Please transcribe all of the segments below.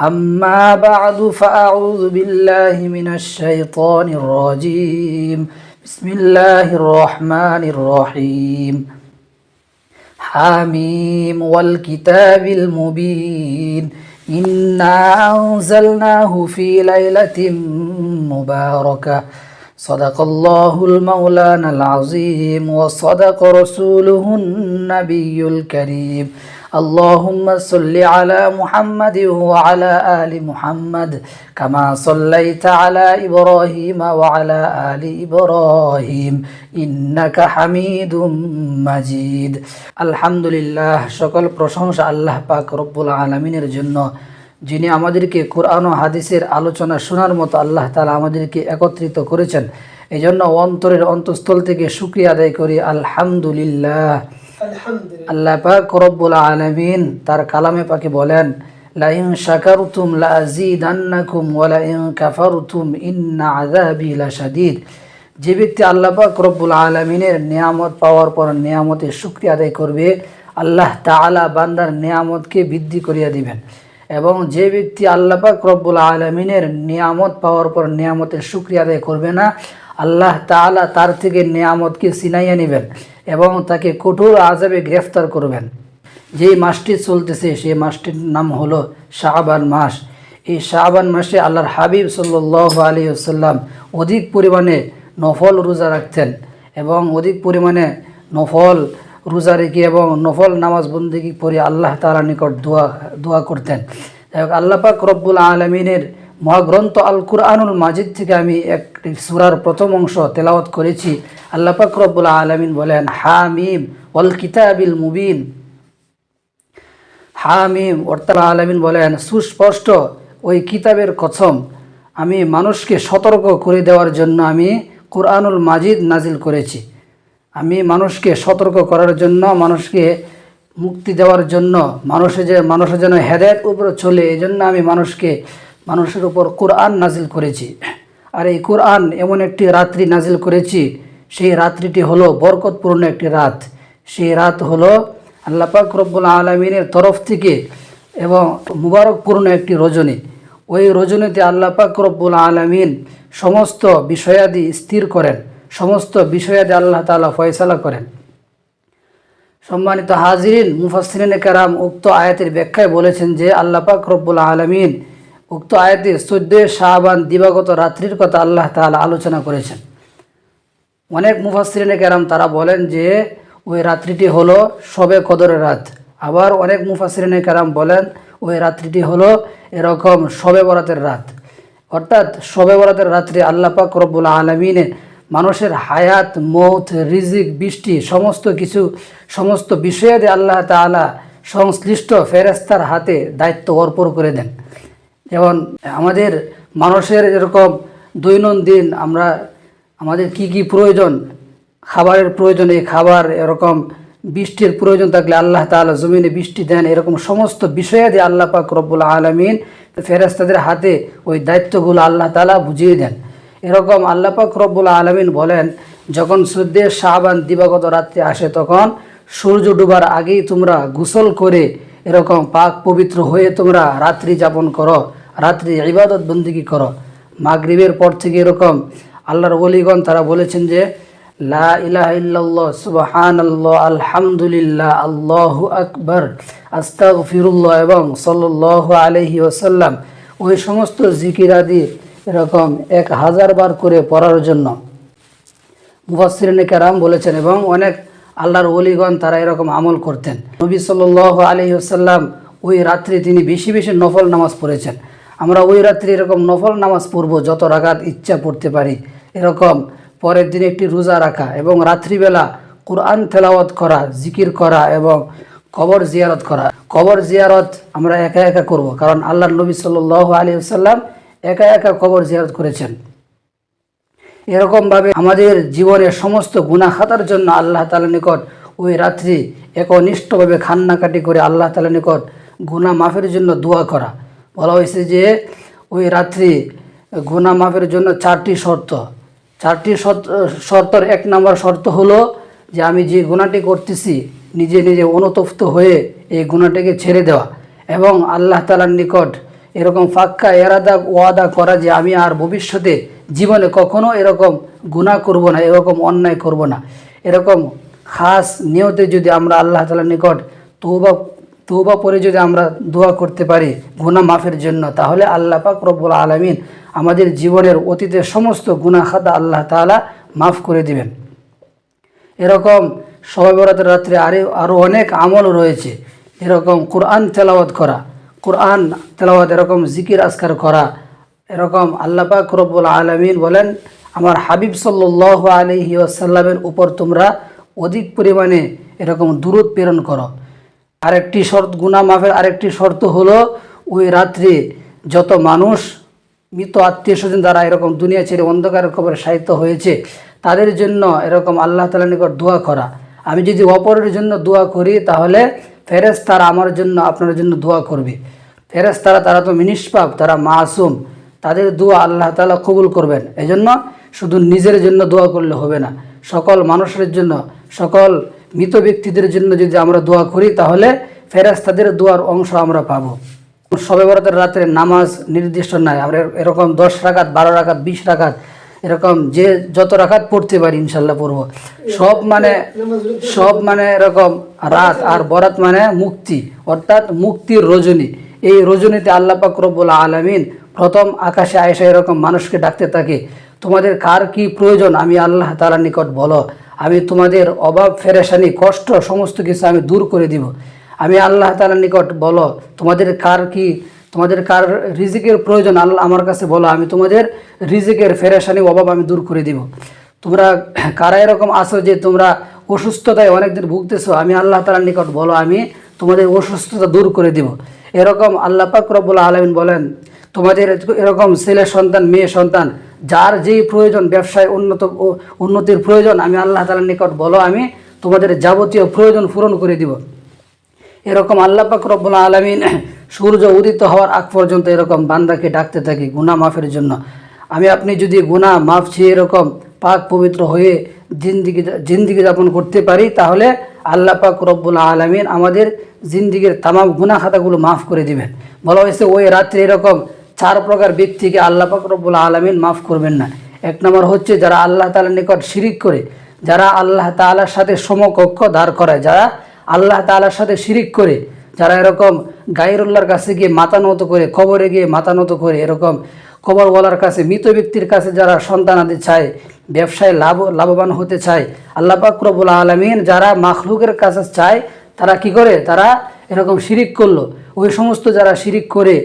أما بعد فأعوذ بالله من الشيطان الرجيم. بسم الله الرحمن الرحيم. حاميم والكتاب المبين. إنا أنزلناه في ليلة مباركة. صدق الله المولانا العظيم وصدق رسوله النبي الكريم اللهم صل على محمد وعلى آل محمد كما صليت على إبراهيم وعلى آل إبراهيم إنك حميد مجيد الحمد لله সকল প্রশংসা আল্লাহ পাক রব্বুল আলমিনের জন্য যিনি আমাদেরকে কোরআন ও হাদিসের আলোচনা শোনার মতো আল্লাহ তালা আমাদেরকে একত্রিত করেছেন। এই জন্য অন্তরের অন্তঃস্থল থেকে শুক্রিয়া আদায় করি। আলহামদুলিল্লাহ। আল্লাহ পাক রব্বুল আলামিন তার কালামে পাকে বলেন লাইন শাকারতুম লাযিদান্নাকুম ওয়া লাইন কাফারতুম ইন্না আযাবি লাশাদীদ। যে ব্যক্তি আল্লাহ পাক রব্বুল আলামিনের নিয়ামত পাওয়ার পর নিয়ামতের শুকরিয়া আদায় করবে আল্লাহ তাআলা বান্দার নিয়ামতকে বৃদ্ধি করিয়া দিবেন। এবং যে ব্যক্তি আল্লাহ পাক রব্বুল আলমিনের নিয়ামত পাওয়ার পর নিয়ামতের শুক্রিয়া আদায় করবে না, আল্লাহ তাআলা তার থেকে নিয়ামতকে সিনাইয়া নেবেন এবং তাকে কঠোর আজাবে গ্রেফতার করবেন। যেই মাসটি চলতেছে, সেই মাসটির নাম হলো শাহবান মাস। এই শাহবান মাসে আল্লাহর হাবিব সাল্লাহ আলী আসাল্লাম অধিক পরিমাণে নফল রোজা রাখতেন এবং অধিক পরিমাণে নফল রোজা রেখে এবং নফল নামাজ বন্দিগি পড়ে আল্লাহ তালা নিকট দোয়া দোয়া করতেন। আল্লাহ পাক রব্বুল আলমিনের মহাগ্রন্থ আল কুরআনুল মাজিদ থেকে আমি একটি সুরার প্রথম অংশ তেলাওয়াত করেছি। আল্লাহ পাক রব্বুল আলমিন বলেন, হামিম ওয়াল কিতাবিল মুবিন। হামিম অর্থাৎ আলমিন বলেন, সুস্পষ্ট ওই কিতাবের কথম আমি মানুষকে সতর্ক করে দেওয়ার জন্য আমি কোরআনুল মাজিদ নাজিল করেছি। আমি মানুষকে সতর্ক করার জন্য, মানুষকে মুক্তি দেওয়ার জন্য মানুষের যে মানুষের যেন হেদায়ত উপরে চলে এই জন্য আমি মানুষকে, মানুষের উপর কোরআন নাজিল করেছি। আর এই কোরআন এমন একটি রাত্রি নাজিল করেছি, সেই রাত্রিটি হলো বরকতপূর্ণ একটি রাত। সেই রাত হলো আল্লাপাক রব্বুল আলমিনের তরফ থেকে এবং মুবারকপূর্ণ একটি রজনী। ওই রজনীতে আল্লাপাক রব্বুল আলমিন সমস্ত বিষয়াদি স্থির করেন। সমস্ত বিষয়াদি আল্লাহ তালা ফয়সালা করেন। সম্মানিত হাজিরিন মুফাসরিন কারাম উক্ত আয়াতের ব্যাখ্যায় বলেছেন যে আল্লাপাক রব্বুল আলমিন উক্ত আয়াতে চোদ্দোই শাহবান দিবাগত রাত্রির কথা আল্লাহ তালা আলোচনা করেছেন। অনেক মুফাসরিন কেরাম তারা বলেন যে ওই রাত্রিটি হলো সবে কদরের রাত। আবার অনেক মুফাসরিন কেরাম বলেন ওই রাত্রিটি হলো এরকম সবে বরাতের রাত। অর্থাৎ সবে বরাতের রাত্রি আল্লাপাক রব্বুল আলমিনে মানুষের হায়াত, মৌত, রিজিক, বৃষ্টি, সমস্ত কিছু, সমস্ত বিষয়াদি আল্লাহ তালা সংশ্লিষ্ট ফেরেস্তার হাতে দায়িত্ব অর্পণ করে দেন। যেমন আমাদের মানুষের এরকম দৈনন্দিন আমরা, আমাদের কি কি প্রয়োজন, খাবারের প্রয়োজন, এই খাবার এরকম বৃষ্টির প্রয়োজন থাকলে আল্লাহ তালা জমিনে বৃষ্টি দেন, এরকম সমস্ত বিষয়াদি আল্লাহ পাক রব্বুল আলমিন ফেরেস্তাদের হাতে ওই দায়িত্বগুলো আল্লাহ তালা বুঝিয়ে দেন। এরকম আল্লাহ পাক রব্বুল আলমিন বলেন, যখন সূর্যের শাহবান দিবাগত রাত্রে আসে তখন সূর্য ডুবার আগেই তোমরা গোসল করে এরকম পাক পবিত্র হয়ে তোমরা রাত্রি যাপন করো, রাত্রি ইবাদত বন্দিগি করো। মাগরিবের পর থেকে এরকম আল্লাহর অলিগণ তারা বলেছেন যে, লা ইলাহা ইল্লাল্লাহ, সুবহানাল্লাহ, আলহামদুলিল্লাহ, আল্লাহু আকবার, আস্তাগফিরুল্লাহ এবং সাল্লাল্লাহু আলাইহি ওয়াসাল্লাম। ওই সমস্ত জিকির আদি এরকম এক হাজার বার করে পড়ার জন্য। মুফাসরিন কেরাম বলেছেন এবং অনেক আল্লাহর অলিগণ তারা এরকম আমল করতেন। নবী সাল্লাহ আলহি আসাল্লাম ওই রাত্রে তিনি বেশি বেশি নফল নামাজ পড়েছেন। আমরা ওই রাত্রি এরকম নফল নামাজ পড়ব যত রাগাত ইচ্ছা পড়তে পারি। এরকম পরের দিন একটি রোজা রাখা এবং রাত্রিবেলা কোরআন তেলাওয়াত করা, জিকির করা এবং কবর জিয়ারত করা। কবর জিয়ারত আমরা একা একা করব কারণ আল্লাহ নবী সাল্লাহ আলী সাল্লাম একা একা কবর জিয়ারত করেছেন। এরকমভাবে আমাদের জীবনের সমস্ত গুণা খাতার জন্য আল্লাহ তালা নিকট ওই রাত্রি একনিষ্ঠভাবে খান্নাকাটি করে আল্লাহ তালা নিকট গুণা মাফের জন্য দোয়া করা। বলা হয়েছে যে, ওই রাত্রি গুণা মাফের জন্য চারটি শর্ত। চারটি শর্তর এক নম্বর শর্ত হলো যে, আমি যে গুণাটি করতেছি, নিজে নিজে অনুতপ্ত হয়ে এই গুণাটিকে ছেড়ে দেওয়া এবং আল্লাহ তালার নিকট এরকম ফাক্কা এরাদা ওয়াদা করা যে আমি আর ভবিষ্যতে জীবনে কখনো এরকম গুণা করব না, এরকম অন্যায় করব না। এরকম খাস নিয়তে যদি আমরা আল্লাহ তালার নিকট তৌবা তৌবা পরে যদি আমরা দোয়া করতে পারি গুণা মাফের জন্য, তাহলে আল্লাহ পাক রব্বুল আলমিন আমাদের জীবনের অতীতের সমস্ত গুণা খাতা আল্লাহ তাআলা মাফ করে দিবেন। এরকম সবাই বরাতের রাত্রে আরে আরও অনেক আমল রয়েছে। এরকম কোরআন তেলাওয়াত করা কোরআন, তেলাওয়াত এরকম, জিকির আসকার করা, এরকম আল্লাহ পাক রব্বুল আলমিন বলেন, আমার হাবিব সাল্লাহ আলহি আসাল্লামের উপর তোমরা অধিক পরিমাণে এরকম দূরত প্রেরণ করো। আরেকটি শর্ত গুণা মাফের আরেকটি শর্ত হলো, ওই রাত্রে যত মানুষ, মৃত আত্মীয় স্বজন দ্বারা এরকম দুনিয়া ছেড়ে অন্ধকারের খবরে সাহিত্য হয়েছে, তাদের জন্য এরকম আল্লাহ তালা নিকট দোয়া করা। আমি যদি অপরের জন্য দোয়া করি, তাহলে ফেরেস তারা আমার জন্য, আপনার জন্য দোয়া করবে। ফেরেস তারা তো মিনিষ্পাপ তারা মাসুম। তাদের দোয়া আল্লাহ তালা কবুল করবেন। এজন্য শুধু নিজের জন্য দোয়া করলে হবে না, সকল মানুষের জন্য, সকল মৃত ব্যক্তিদের জন্য যদি আমরা দোয়া করি, তাহলে ফেরাস তাদের দোয়ার অংশ আমরা পাবো। সবে বরাতের রাত্রে নামাজ নির্দিষ্ট নাই, আমরা এরকম দশ রাখাত বারো রাখাত বিশ রাখাত এরকম যে যত রাখাত পড়তে পারি ইনশাল্লাহ পড়ব। সব মানে সব মানে এরকম রাত আর বরাত মানে মুক্তি, অর্থাৎ মুক্তির রজনী। এই রজনীতে আল্লাহ পাক রব্বুল আলমিন প্রথম আকাশে আয়সা এরকম মানুষকে ডাকতে থাকে। তোমাদের কার কি প্রয়োজন? আমি আল্লাহ তালার নিকট বলো। আমি তোমাদের অভাব, ফেরেশানি, কষ্ট, সমস্ত কিছু আমি দূর করে দিব। আমি আল্লাহ তালার নিকট বলো, তোমাদের কার কি, তোমাদের কার রিজিকের প্রয়োজন? আল্লাহ আমার কাছে বলো, আমি তোমাদের রিজিকের ফেরেশানি অভাব আমি দূর করে দিব। তোমরা কারা এরকম আসো যে তোমরা অসুস্থতায় অনেকদিন ভুগতেছো? আমি আল্লাহ তালার নিকট বলো, আমি তোমাদের অসুস্থতা দূর করে দিব। এরকম আল্লাহ পাক রব্বুল আলমিন বলেন, তোমাদের এরকম ছেলে সন্তান, মেয়ে সন্তান, যার যেই প্রয়োজন, ব্যবসায় উন্নত, উন্নতির প্রয়োজন, আমি আল্লাহ তালার নিকট বলো, আমি তোমাদের যাবতীয় প্রয়োজন পূরণ করে দিব। এরকম আল্লাহ পাক রব্বুল আলমিন সূর্য উদিত হওয়ার আগ পর্যন্ত এরকম বান্দাকে ডাকতে থাকি গুনাহ মাফের জন্য। আমি, আপনি যদি গুনাহ মাফ চেয়ে এরকম পাক পবিত্র হয়ে জিন্দিগি জিন্দিগি যাপন করতে পারি, তাহলে আল্লাহ পাক রব্বুল আলমিন আমাদের জিন্দিগির তামাম গুনাহ খাতাগুলো মাফ করে দিবেন। বলা হয়েছে, ওই রাত্রে এরকম চার প্রকার ব্যক্তিকে আল্লাহ পাক রব্বুল আলমিন মাফ করবেন না। এক নম্বর হচ্ছে, যারা আল্লাহ তালার নিকট শিরিক করে, যারা আল্লাহ তাআলার সাথে সমকক্ষ দাঁড় করায়, যারা আল্লাহ তাআলার সাথে শিরিক করে, যারা এরকম গাইরুল্লাহর কাছে গিয়ে মাথা নত করে, কবরে গিয়ে মাথা নত করে, এরকম কবরওয়ালার কাছে, মৃত ব্যক্তির কাছে যারা সন্তান আদি চায় ব্যবসায় লাভ লাভবান হতে চায়। আল্লাহ পাক রব্বুল আলমিন যারা মাখলুকের কাছে চায়, তারা কি করে? তারা এরকম শিরিক করল। ওই সমস্ত যারা শিরিক করে,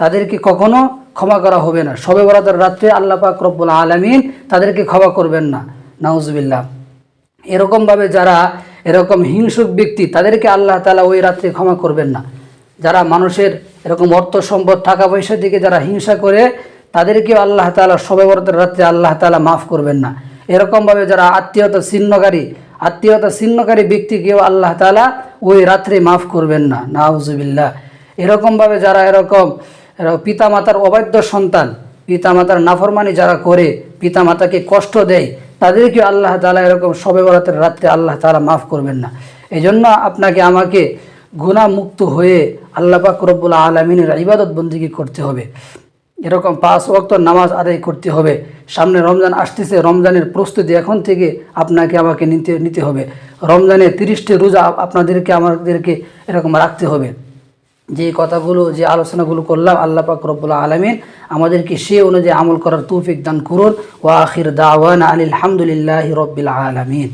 তাদেরকে কখনো ক্ষমা করা হবে না। সবে বরাতের রাত্রে আল্লাহ পাক রব্বুল আলমিন তাদেরকে ক্ষমা করবেন না। নাউজবিল্লাহ। এরকমভাবে যারা এরকম হিংসুক ব্যক্তি, তাদেরকে আল্লাহ তালা ওই রাত্রে ক্ষমা করবেন না। যারা মানুষের এরকম অর্থ সম্পদ, টাকা পয়সার দিকে যারা হিংসা করে তাদেরকেও আল্লাহ তালা সবে বরাতের রাত্রে আল্লাহ তালা মাফ করবেন না। এরকমভাবে যারা আত্মীয়তা ছিন্নকারী আত্মীয়তা ছিন্নকারী ব্যক্তিকেও আল্লাহ তালা ওই রাত্রে মাফ করবেন না। নাউজুবিল্লাহ। এরকমভাবে যারা এরকম পিতামাতার অবাধ্য সন্তান, পিতামাতার নাফরমানি যারা করে, পিতামাতাকে কষ্ট দেয় তাদেরকে আল্লাহ তালা এরকম সবে বরাতের রাত্রে আল্লাহ তালা মাফ করবেন না। এই জন্য আপনাকে, আমাকে গুণামুক্ত হয়ে আল্লাহ পাক রব্বুল আলমিনের ইবাদত বন্দিগি করতে হবে। এরকম পাঁচ ওয়াক্ত নামাজ আদায় করতে হবে। সামনে রমজান আসতেছে, রমজানের প্রস্তুতি এখন থেকে আপনাকে আমাকে নিতে নিতে হবে। রমজানের তিরিশটি রোজা আপনাদেরকে, আমাদেরকে এরকম রাখতে হবে। যে কথাগুলো, যে আলোচনাগুলো করলাম, আল্লাহ পাক রব্বুল আলমিন আমাদেরকে সে অনুযায়ী আমল করার তৌফিক দান করুন। ওয়া আখির দাওয়ান আনিল হামদুলিল্লাহি রব্বিল আলমিন।